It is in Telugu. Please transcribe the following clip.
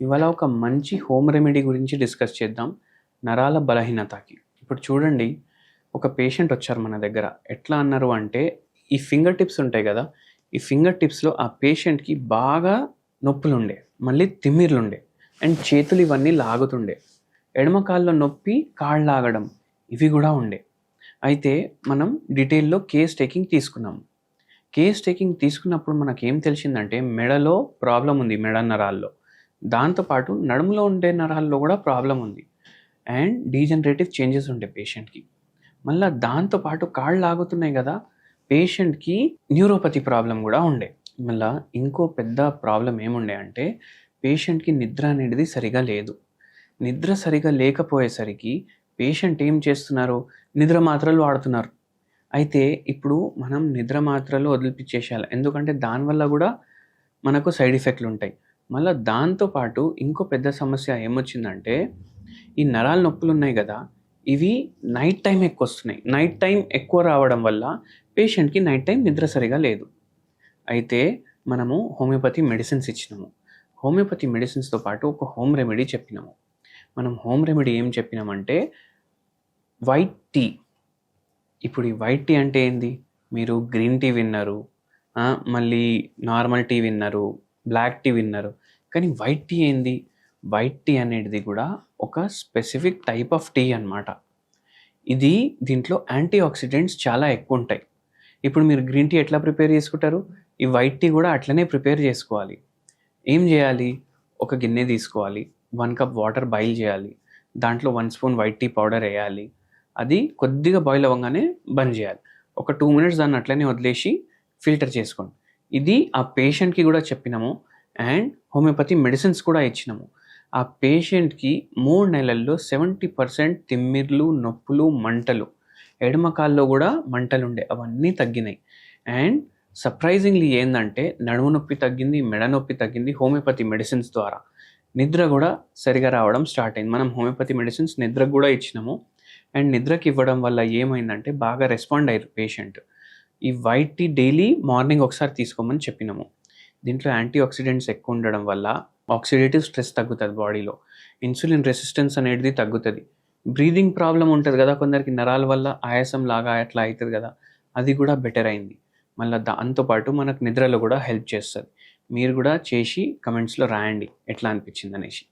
ఇవాళ ఒక మంచి హోమ్ రెమెడీ గురించి డిస్కస్ చేద్దాం. నరాల బలహీనతకి. ఇప్పుడు చూడండి ఒక పేషెంట్ వచ్చారు మన దగ్గర. ఎట్లా అన్నారు అంటే ఈ ఫింగర్ టిప్స్ ఉంటాయి కదా ఈ ఫింగర్ టిప్స్లో ఆ పేషెంట్కి బాగా నొప్పులుండే మళ్ళీ తిమ్మిర్లుండే అండ్ చేతులు ఇవన్నీ లాగుతుండే. ఎడమ కాళ్ళలో నొప్పి కాళ్ళు లాగడం ఇవి కూడా ఉండే. అయితే మనం డీటెయిల్లో కేస్ టేకింగ్ తీసుకున్నాము కేస్ టేకింగ్ తీసుకున్నప్పుడు మనకేం ఏం తెలిసిందంటే మెడలో ప్రాబ్లం ఉంది మెడ నరాల్లో. దాంతోపాటు నడుములో ఉండే నరాల్లో కూడా ప్రాబ్లం ఉంది. అండ్ డీజనరేటివ్ చేంజెస్ ఉండే పేషెంట్కి. మళ్ళీ దాంతోపాటు కాళ్ళు లాగుతున్నాయి కదా పేషెంట్కి న్యూరోపతి ప్రాబ్లం కూడా ఉండే. మళ్ళీ ఇంకో పెద్ద ప్రాబ్లం ఏముండే అంటే పేషెంట్కి నిద్ర అనేది సరిగా లేదు. నిద్ర సరిగా లేకపోయేసరికి పేషెంట్ ఏం చేస్తున్నారు? నిద్ర మాత్రలు వాడుతున్నారు. అయితే ఇప్పుడు మనం నిద్ర మాత్రలు వదిలిపించేసేయాలి ఎందుకంటే దానివల్ల కూడా మనకు సైడ్ ఎఫెక్ట్లు ఉంటాయి. మళ్ళీ దాంతోపాటు ఇంకో పెద్ద సమస్య ఏమొచ్చిందంటే ఈ నరాల నొప్పులు ఉన్నాయి కదా ఇవి నైట్ టైం ఎక్కువ వస్తున్నాయి నైట్ టైం ఎక్కువ రావడం వల్ల పేషెంట్కి నైట్ టైం నిద్ర సరిగా లేదు. అయితే మనము హోమియోపతి మెడిసిన్స్ ఇచ్చినాము. హోమియోపతి మెడిసిన్స్తో పాటు ఒక హోమ్ రెమెడీ చెప్పినాము. మనం హోమ్ రెమెడీ ఏం చెప్పినామంటే వైట్ టీ. ఇప్పుడు ఈ వైట్ టీ అంటే ఏంది? మీరు గ్రీన్ టీ విన్నారు మళ్ళీ నార్మల్ టీ విన్నారు బ్లాక్ టీ విన్నారు కానీ వైట్ టీ ఏంది? వైట్ టీ అనేది కూడా ఒక స్పెసిఫిక్ టైప్ ఆఫ్ టీ అన్నమాట. ఇది దీంట్లో యాంటీ ఆక్సిడెంట్స్ చాలా ఎక్కువ ఉంటాయి. ఇప్పుడు మీరు గ్రీన్ టీ ఎట్లా ప్రిపేర్ చేసుకుంటారు? ఈ వైట్ టీ కూడా అట్లనే ప్రిపేర్ చేసుకోవాలి. ఏం చేయాలి? ఒక గిన్నె తీసుకోవాలి. వన్ కప్ వాటర్ బాయిల్ చేయాలి. దాంట్లో one spoon white tea powder వేయాలి. అది కొద్దిగా బాయిల్ అవ్వగానే బంద్ చేయాలి. ఒక టూ మినిట్స్ దాన్ని అట్లనే వదిలేసి ఫిల్టర్ చేసుకోండి. ఇది ఆ పేషెంట్కి కూడా చెప్పినాము. అండ్ హోమియోపతి మెడిసిన్స్ కూడా ఇచ్చినాము. ఆ పేషెంట్కి మూడు నెలల్లో సెవెంటీ పర్సెంట్ తిమ్మిర్లు నొప్పులు మంటలు. ఎడమ కాల్లో కూడా మంటలు ఉండే అవన్నీ తగ్గినాయి. అండ్ సర్ప్రైజింగ్లీ ఏంటంటే నడుము నొప్పి తగ్గింది మెడ నొప్పి తగ్గింది హోమియోపతి మెడిసిన్స్ ద్వారా. నిద్ర కూడా సరిగా రావడం స్టార్ట్ అయింది. మనం హోమియోపతి మెడిసిన్స్ నిద్రకు కూడా ఇచ్చినాము. అండ్ నిద్రకి ఇవ్వడం వల్ల ఏమైందంటే బాగా రెస్పాండ్ అయ్యారు పేషెంట్ ఈ వైట్ టీ డైలీ మార్నింగ్ ఒకసారి తీసుకోమని చెప్పినాము. దీంట్లో యాంటీ ఆక్సిడెంట్స్ ఎక్కువ ఉండడం వల్ల ఆక్సిడేటివ్ స్ట్రెస్ తగ్గుతుంది బాడీలో. ఇన్సులిన్ రెసిస్టెన్స్ అనేది తగ్గుతుంది. బ్రీదింగ్ ప్రాబ్లం ఉంటుంది కదా కొందరికి నరాల వల్ల ఆయాసం లాగా అట్లా అవుతుంది కదా అది కూడా బెటర్ అయింది. మళ్ళీ దాంతోపాటు మనకు నిద్రలో కూడా హెల్ప్ చేస్తుంది. మీరు కూడా చేసి కమెంట్స్లో రాయండి ఎట్లా అనిపించింది అనేసి.